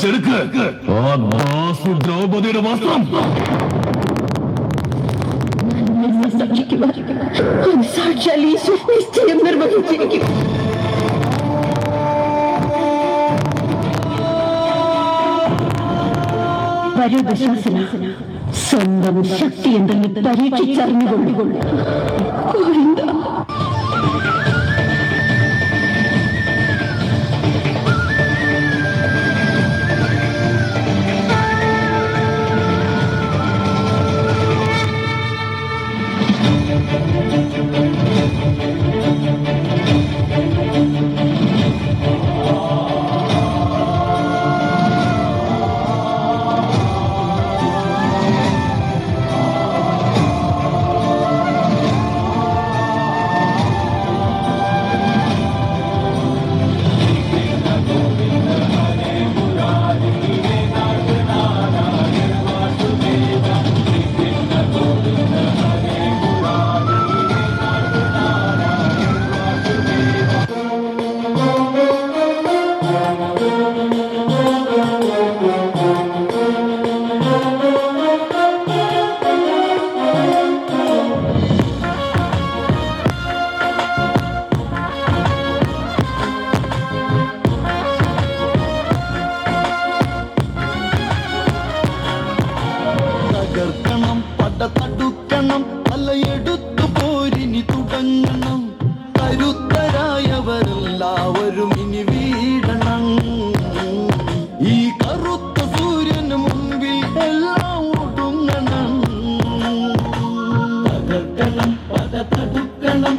വലിച്ചെടുക്ക് ആ ദാസി ദ്രൗപദിയുടെ വസ്ത്രം. അത് സാക്ഷാൽ ഈശോ നിശ്ചയം നിർവഹിച്ചിരിക്കും. വരൂ ദശാസന സ്വന്തം ശക്തി എന്തെന്ന് പരീക്ഷിച്ചറിഞ്ഞുകൊള്ളുകൊള്ളു പോരിനി തുടങ്ങണം കരുത്തരായവരെല്ലാവരും ഇനി വീടണം. ഈ കറുത്ത സൂര്യന് മുൻപിൽ എല്ലാം ഒടുങ്ങണം പതക്കണം പട തടുക്കണം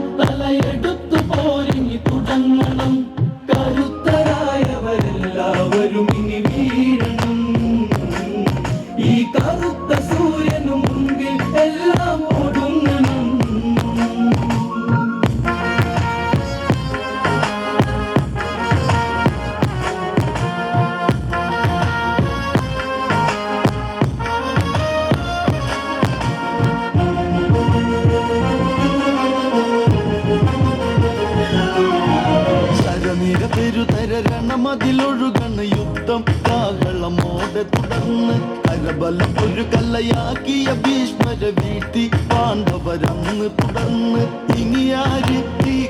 രണമതിലൊഴുകണ യുദ്ധം. കാഹളമോടെ തുടർന്ന് കരബലം ഒരു കല്ലയാക്കിയ ഭീഷ്മര വീഴ്ത്തി പാണ്ഡവരന്ന് തുടർന്ന് ഇനിയാര്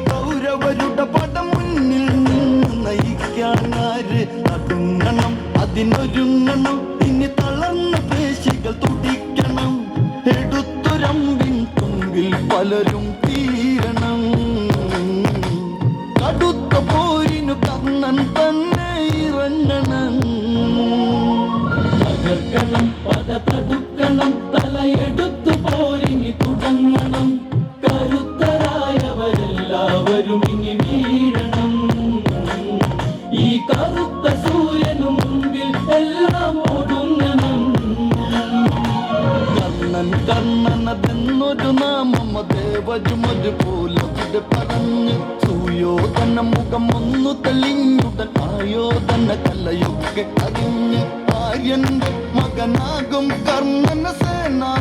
കൗരവരുടെ പടം മുന്നിൽ നിന്ന് നയിക്കാനാര് നടുങ്ങണം അതിനൊരുങ്ങണം. ഇനി തളർന്ന പേശികൾ തുടിക്കണം. എടുത്തുരമ്പിൻ തുമ്പിൽ പലരും തന്നെ ഇറങ്ങണം. തകർക്കണം പത തടുക്കണം തലയെടുത്തു പോരിനി തുടങ്ങണം. കരുത്തരായവരെല്ലാവരും ഇനി ഈ കറുത്ത കർണനതെന്നൊരു നാമം ദേവജുമൊരു പോലെ പറഞ്ഞ് സൂയോധന മുഖം ഒന്നു തെളിഞ്ഞുടൻ ആയോധന കലയൊക്കെ അറിഞ്ഞ് ആര്യന്റെ മകനാകും കർണന സേനാ